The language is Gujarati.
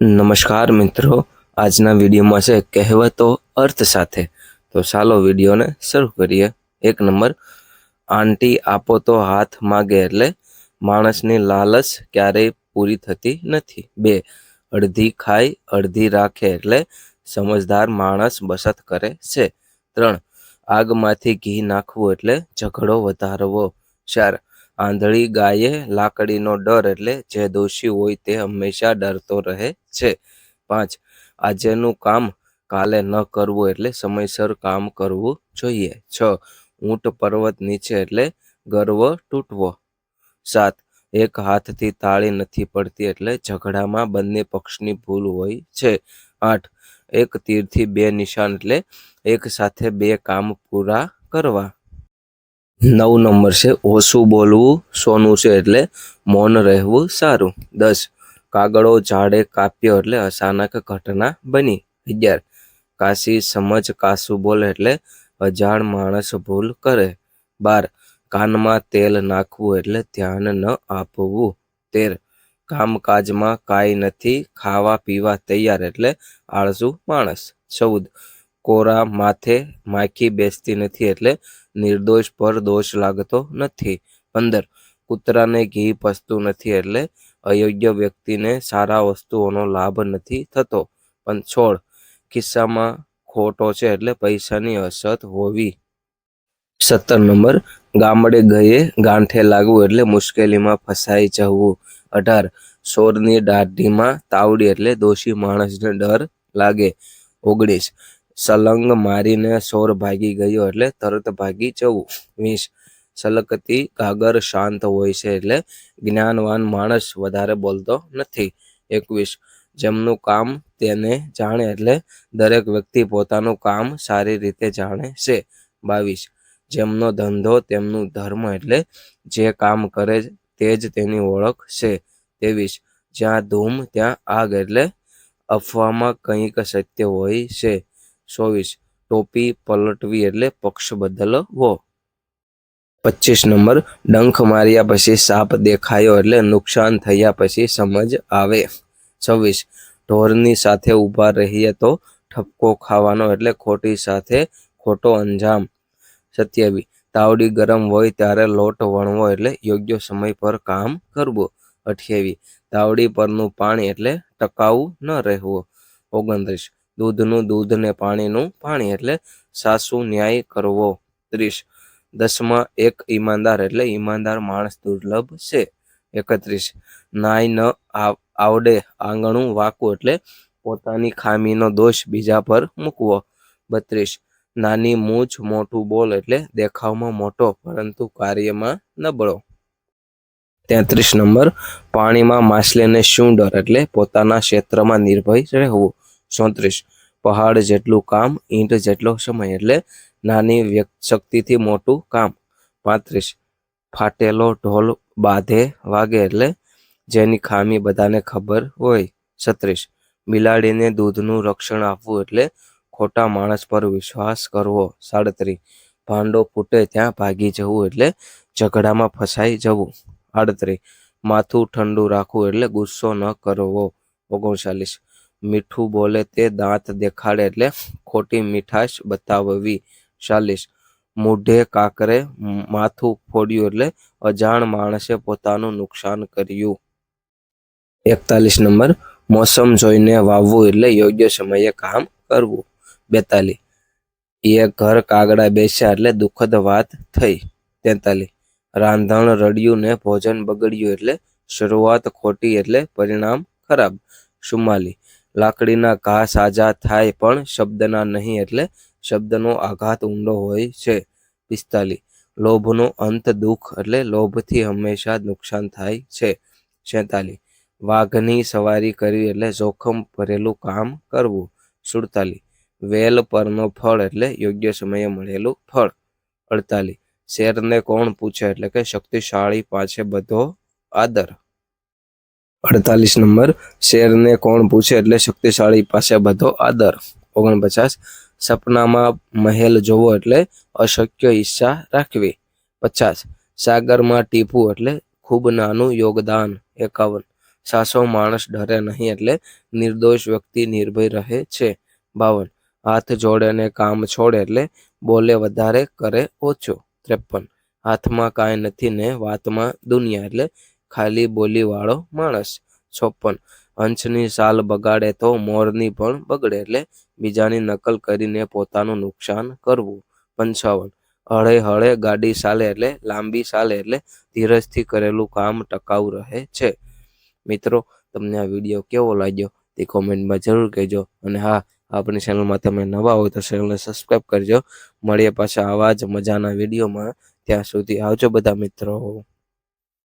નમસ્કાર મિત્રો. આજના વિડીયોમાં છે કહેવતો અર્થ સાથે. તો ચાલો વિડીયોને શરૂ કરીએ. એક નંબર, આંટી આપો તો હાથ માગે એટલે માણસની લાલચ ક્યારેય પૂરી થતી નથી. બે, અડધી ખાય, અડધી રાખે એટલે સમજદાર માણસ બચત કરે છે. ત્રણ, આગમાંથી ઘી નાખવું એટલે ઝઘડો વધારવો. ચાર આંધળી ગાયે લાકડીનો ડર એટલે જે દોષી હોય તે હંમેશા ડરતો રહે છે. પાંચ, આજેનું કામ કાલે ન કરવું એટલે સમયસર કામ કરવું જોઈએ. છ, ઊંટ પર્વત નીચે એટલે ગર્વ તૂટવો. સાત, એક હાથથી તાળી નથી પડતી એટલે ઝઘડામાં બંને પક્ષની ભૂલ હોય છે. આઠ, એક તીરથી બે નિશાન એટલે એક સાથે બે કામ પૂરા કરવા. નવ નંબર છે, ઓછું બોલવું, સોનું છે એટલે મૌન રહેવું સારું. દસ, કાગળો ઝાડે કાપ્યો એટલે અચાનક ઘટના બની. અગિયાર, કાશી સમજ કાસું બોલે એટલે અજાણ માણસ ભૂલ કરે. બાર, કાનમાં તેલ નાખવું એટલે ધ્યાન ન આપવું. તેર, કામકાજમાં કાંઈ નથી ખાવા પીવા તૈયાર એટલે આળસુ માણસ. ચૌદ કોરા માથે માખી બેસતી નથી એટલે નિર્દોષ પર દોષ લાગતો નથી. પંદર. કૂતરાને ઘી પસતું નથી એટલે અયોગ્ય વ્યક્તિને સારા વસ્તુઓનો લાભ નથી થતો. પણ છોડ ખિસ્સામાં ખોટો છે એટલે પૈસાની અસત હોવી. સત્તર નંબર. ગામડે ગયે ગાંઠે લાગવું એટલે મુશ્કેલીમાં ફસાઈ જવું. અઢાર. સોરની દાઢીમાં તાવડી એટલે દોષી માણસને ડર લાગે. ઓગણીસ. સલંગ મારીને સોર ભાગી ગયો એટલે તરત ભાગી જવું. વીસ. સલકતી કાગર શાંત હોય છે એટલે જ્ઞાનવાન માણસ વધારે બોલતો નથી. એકવીસ. જેમનું કામ તેને જાણે એટલે દરેક વ્યક્તિ પોતાનું કામ સારી રીતે જાણે છે. બાવીસ. જેમનો ધંધો તેમનું ધર્મ એટલે જે કામ કરે તે જ તેની ઓળખ છે. ત્રેવીસ. જ્યાં ધૂમ, ત્યાં આગ એટલે અફવામાં કંઈક સત્ય હોય છે. ચોવીસ. ટોપી પલટવી એટલે પક્ષ બદલવો. પચીસ નંબર, ડંખ માર્યા પછી સાપ દેખાયો એટલે નુકસાન થયા પછી સમજ આવે. છવ્વીસ. ઢોરની સાથે ઊભા રહીએ તો ઠપકો ખાવાનો એટલે ખોટી સાથે ખોટો અંજામ. સત્યાવી તાવડી ગરમ હોય ત્યારે લોટ વણવો એટલે યોગ્ય સમય પર કામ કરવું. અઠ્યાવી તાવડી પરનું પાણી એટલે ટકાઉ ન રહેવું. ઓગણત્રીસ. દૂધનું દૂધ ને પાણીનું પાણી એટલે સાસુ ન્યાય કરવો. ત્રીસ, દસમાં, એક ઈમાનદાર એટલે ઈમાનદાર માણસ દુર્લભ છે. એકત્રીસ, નાય ન આવડે આંગણું વાકવું એટલે પોતાની ખામીનો દોષ બીજા પર મૂકવો. બત્રીસ, નાની મૂછ મોટું બોલ એટલે દેખાવમાં મોટો પરંતુ કાર્યમાં નબળો. તેત્રીસ નંબર, પાણીમાં માછલીને શું ડર એટલે પોતાના ક્ષેત્રમાં નિર્ભય રહેવું. ચોત્રીસ. પહાડ જેટલું કામ, ઈંટ જેટલો સમય. એટલે નાની શક્તિથી મોટું કામ. પાંત્રીસ. ફાટેલો ઢોલ બાંધે વાગે એટલે જેની ખામી બધાને ખબર હોય. છત્રીસ. બિલાડીને દૂધનું રક્ષણ આપવું એટલે ખોટા માણસ પર વિશ્વાસ કરવો. સાડત્રીસ. ભાંડો ફૂટે ત્યાં ભાગી જવું એટલે ઝઘડામાં ફસાઈ જવું. આડત્રીસ. માથું ઠંડુ રાખવું એટલે ગુસ્સો ન કરવો. ઓગણચાલીસ. મીઠું બોલે તે દાંત દેખાડે એટલે ખોટી મીઠાશ બતાવવી. ચાલીસ. મૂઢે કાકરે માથું ફોડ્યું એટલે અજાણ માણસે પોતાનું નુકસાન કર્યું. એકતાલીસ નંબર. મોસમ જોઈને વાવવું એટલે યોગ્ય સમયે કામ કરવું. બેતાલીસ. એ ઘર કાગડા બેસ્યા એટલે દુઃખદ વાત થઈ. તેતાલીસ. રાંધણ રડ્યું ને ભોજન બગડ્યું એટલે શરૂઆત ખોટી એટલે પરિણામ ખરાબ. ચુમ્માલી લાકડીના ઘા સાજા થાય પણ શબ્દના નહીં એટલે શબ્દનો આઘાત ઊંડો હોય છે. પિસ્તાલીસ. લોભનો અંત દુઃખ એટલે લોભથી હંમેશા નુકસાન થાય છે. છેતાલીસ. વાઘની સવારી કરવી એટલે જોખમ ભરેલું કામ કરવું. સુડતાલીસ. વેલ પરનો ફળ એટલે યોગ્ય સમયે મળેલું ફળ. અડતાલીસ. શેરને કોણ પૂછે એટલે કે શક્તિશાળી પાસે બધો આદર. અડતાલીસ નંબર. શેરને કોણ પૂછે એટલે શક્તિશાળી પાસે બધો આદર. ઓગણપચાસ. સપનામાં મહેલ જોવો એટલે અશક્ય ઈચ્છા રાખવી. પચાસ. સાગરમાં ટીપું એટલે ખૂબ નાનું યોગદાન. એકાવન. સાસો માણસ ડરે નહીં એટલે નિર્દોષ વ્યક્તિ નિર્ભય રહે છે. બાવન. હાથ જોડે ને કામ છોડે એટલે બોલે વધારે, કરે ઓછો. ત્રેપન. હાથમાં કાંઈ નથી ને વાતમાં દુનિયા એટલે ખાલી બોલીવાળો માણસ. ચોપન હંસની સાલ બગાડે તો મોરની પણ બગડે એટલે બીજાની નકલ કરીને પોતાનું નુકસાન કરવું. પંચાવન. હળે હળે ગાડી ચાલે એટલે લાંબી ચાલે એટલે ધીરજથી કરેલું કામ ટકાઉ રહે છે. મિત્રો, તમને આ વીડિયો કેવો લાગ્યો તે કોમેન્ટમાં જરૂર કહેજો. અને હા, આપણી ચેનલમાં તમે નવા હોય તો ચેનલને સબસ્ક્રાઈબ કરજો. મળીએ પાછા આવા જ મજાના વિડીયોમાં. ત્યાં સુધી આવજો બધા મિત્રો.